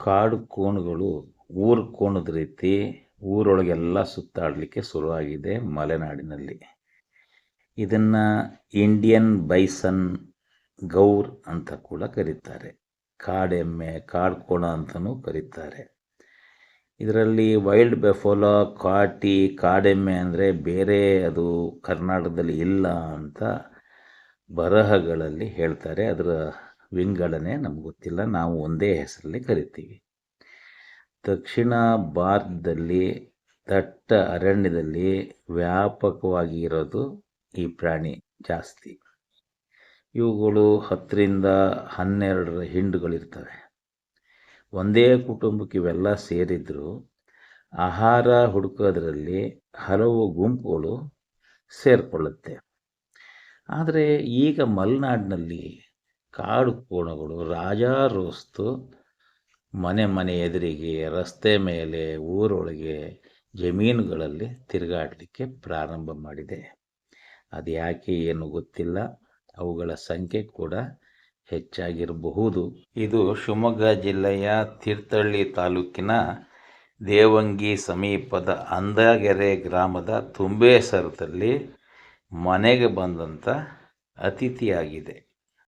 ಕಾಡು ಕೋಣಗಳು ಊರು ಕೋಣದ ರೀತಿ ಊರೊಳಗೆಲ್ಲ ಸುತ್ತಾಡಲಿಕ್ಕೆ ಶುರುವಾಗಿದೆ ಮಲೆನಾಡಿನಲ್ಲಿ. ಇದನ್ನು ಇಂಡಿಯನ್ ಬೈಸನ್ ಗೌರ್ ಅಂತ ಕೂಡ ಕರೀತಾರೆ. ಕಾಡೆಮ್ಮೆ, ಕಾಡು ಕೋಣ ಅಂತಲೂ ಕರೀತಾರೆ. ಇದರಲ್ಲಿ ವೈಲ್ಡ್ ಬೆಫೋಲೋ ಕಾಟಿ, ಕಾಡೆಮ್ಮೆ ಅಂದರೆ ಬೇರೆ ಅದು ಕರ್ನಾಟಕದಲ್ಲಿ ಇಲ್ಲ ಅಂತ ಬರಹಗಳಲ್ಲಿ ಹೇಳ್ತಾರೆ. ಅದರ ವಿಂಗಡಣೆ ನಮ್ಗೆ ಗೊತ್ತಿಲ್ಲ, ನಾವು ಒಂದೇ ಹೆಸರಲ್ಲಿ ಕರಿತೀವಿ. ದಕ್ಷಿಣ ಭಾರತದಲ್ಲಿ ದಟ್ಟ ಅರಣ್ಯದಲ್ಲಿ ವ್ಯಾಪಕವಾಗಿ ಇರೋದು ಈ ಪ್ರಾಣಿ ಜಾಸ್ತಿ. ಇವುಗಳು ಹತ್ತರಿಂದ ಹನ್ನೆರಡರ ಹಿಂಡುಗಳಿರ್ತವೆ. ಒಂದೇ ಕುಟುಂಬಕ್ಕೆ ಇವೆಲ್ಲ ಸೇರಿದ್ರು ಆಹಾರ ಹುಡುಕೋದ್ರಲ್ಲಿ ಹಲವು ಗುಂಪುಗಳು ಸೇರಿಕೊಳ್ಳುತ್ತೆ. ಆದರೆ ಈಗ ಮಲೆನಾಡಿನಲ್ಲಿ ಕಾಡು ಕೋಣಗಳು ರಾಜಾರೋಸ್ತು ಮನೆ ಮನೆ ಎದುರಿಗೆ, ರಸ್ತೆ ಮೇಲೆ, ಊರೊಳಗೆ, ಜಮೀನುಗಳಲ್ಲಿ ತಿರುಗಾಡಲಿಕ್ಕೆ ಪ್ರಾರಂಭ ಮಾಡಿದೆ. ಅದು ಯಾಕೆ ಏನು ಗೊತ್ತಿಲ್ಲ, ಅವುಗಳ ಸಂಖ್ಯೆ ಕೂಡ ಹೆಚ್ಚಾಗಿರಬಹುದು. ಇದು ಶಿವಮೊಗ್ಗ ಜಿಲ್ಲೆಯ ತೀರ್ಥಹಳ್ಳಿ ತಾಲೂಕಿನ ದೇವಂಗಿ ಸಮೀಪದ ಅಂದಗೆರೆ ಗ್ರಾಮದ ತುಂಬೆ ಸರದಲ್ಲಿ ಮನೆಗೆ ಬಂದಂಥ ಅತಿಥಿಯಾಗಿದೆ.